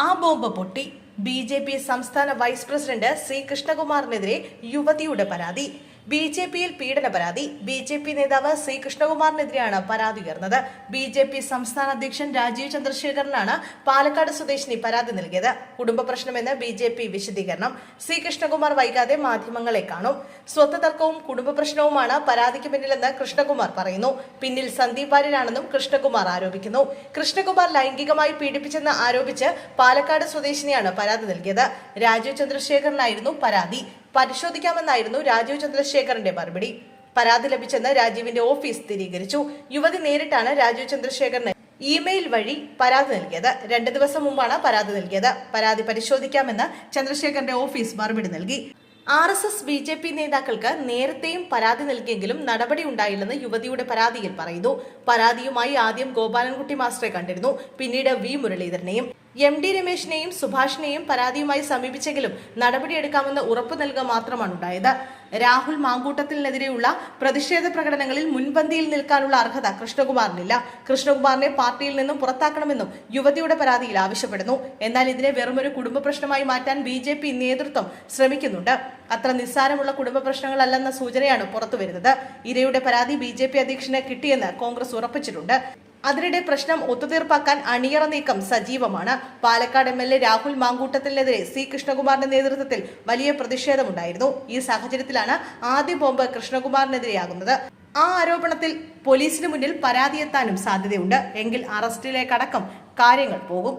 ആ ബോംബ് പൊട്ടി. B J P സംസ്ഥാന വൈസ് പ്രസിഡന്റ് സി കൃഷ്ണകുമാറിനെതിരെ യുവതിയുടെ പരാതി. ബി ജെ പിയിൽ പീഡന പരാതി ബി ജെ പി നേതാവ് സി കൃഷ്ണകുമാറിനെതിരെയാണ് പരാതി ഉയർന്നത്. ബി ജെ പി സംസ്ഥാന അധ്യക്ഷൻ രാജീവ് ചന്ദ്രശേഖരനാണ് പാലക്കാട് സ്വദേശിനി പരാതി നൽകിയത്. കുടുംബ പ്രശ്നമെന്ന് ബി ജെ പി വിശദീകരണം. സി കൃഷ്ണകുമാർ വൈകാതെ മാധ്യമങ്ങളെ കാണും. സ്വത്ത് തർക്കവും കുടുംബ പ്രശ്നവുമാണ് പരാതിക്ക് പിന്നിലെന്ന് കൃഷ്ണകുമാർ പറയുന്നു. പിന്നിൽ സന്ദീപ് വാര്യരാണെന്നും കൃഷ്ണകുമാർ ആരോപിക്കുന്നു. കൃഷ്ണകുമാർ ലൈംഗികമായി പീഡിപ്പിച്ചെന്ന് ആരോപിച്ച് പാലക്കാട് സ്വദേശിനിയാണ് പരാതി നൽകിയത്. രാജീവ് ചന്ദ്രശേഖരനായിരുന്നു പരാതി. പരിശോധിക്കാമെന്നായിരുന്നു രാജീവ് ചന്ദ്രശേഖറിന്റെ മറുപടി. പരാതി ലഭിച്ചെന്ന് രാജീവിന്റെ ഓഫീസ് സ്ഥിരീകരിച്ചു. യുവതി നേരിട്ടാണ് രാജീവ് ചന്ദ്രശേഖറിന് ഇമെയിൽ വഴി പരാതി നൽകിയത്. രണ്ട് ദിവസം മുമ്പാണ് പരാതി നൽകിയത്. പരാതി പരിശോധിക്കാമെന്ന് ചന്ദ്രശേഖരന്റെ ഓഫീസ് മറുപടി നൽകി. R S S B J P നേതാക്കൾക്ക് നേരത്തെയും പരാതി നൽകിയെങ്കിലും നടപടി ഉണ്ടായില്ലെന്ന് യുവതിയുടെ പരാതിയിൽ പറയുന്നു. പരാതിയുമായി ആദ്യം ഗോപാലൻകുട്ടി മാസ്റ്ററെ കണ്ടിരുന്നു. പിന്നീട് വി മുരളീധരനെയും. എം ഡി രമേശിനെയും സുഭാഷിനെയും പരാതിയുമായി സമീപിച്ചെങ്കിലും നടപടിയെടുക്കാമെന്ന് ഉറപ്പു നൽകുക മാത്രമാണ് ഉണ്ടായത്. രാഹുൽ മാങ്കൂട്ടത്തിനെതിരെയുള്ള പ്രതിഷേധ പ്രകടനങ്ങളിൽ മുൻപന്തിയിൽ നിൽക്കാനുള്ള അർഹത കൃഷ്ണകുമാറിനില്ല. കൃഷ്ണകുമാറിനെ പാർട്ടിയിൽ നിന്നും പുറത്താക്കണമെന്നും യുവതിയുടെ പരാതിയിൽ ആവശ്യപ്പെടുന്നു. എന്നാൽ ഇതിനെ വെറുമൊരു കുടുംബ പ്രശ്നമായി മാറ്റാൻ ബി ജെ പി നേതൃത്വം ശ്രമിക്കുന്നുണ്ട്. അത്ര നിസ്സാരമുള്ള കുടുംബ പ്രശ്നങ്ങളല്ലെന്ന സൂചനയാണ് പുറത്തുവരുന്നത്. ഇരയുടെ പരാതി ബി ജെ പി അധ്യക്ഷന് കിട്ടിയെന്ന് കോൺഗ്രസ് ഉറപ്പിച്ചിട്ടുണ്ട്. അതിനിടെ പ്രശ്നം ഒത്തുതീർപ്പാക്കാൻ അണിയറ നീക്കം സജീവമാണ്. Palakkad M L A Rahul മാങ്കൂട്ടത്തിനെതിരെ C കൃഷ്ണകുമാറിന്റെ നേതൃത്വത്തിൽ വലിയ പ്രതിഷേധമുണ്ടായിരുന്നു. ഈ സാഹചര്യത്തിലാണ് ആദ്യ ബോംബ് കൃഷ്ണകുമാറിനെതിരെയാകുന്നത്. ആ ആരോപണത്തിൽ പോലീസിന് മുന്നിൽ പരാതിയെത്താനും സാധ്യതയുണ്ട്. എങ്കിൽ അറസ്റ്റിലേക്കടക്കം കാര്യങ്ങൾ പോകും.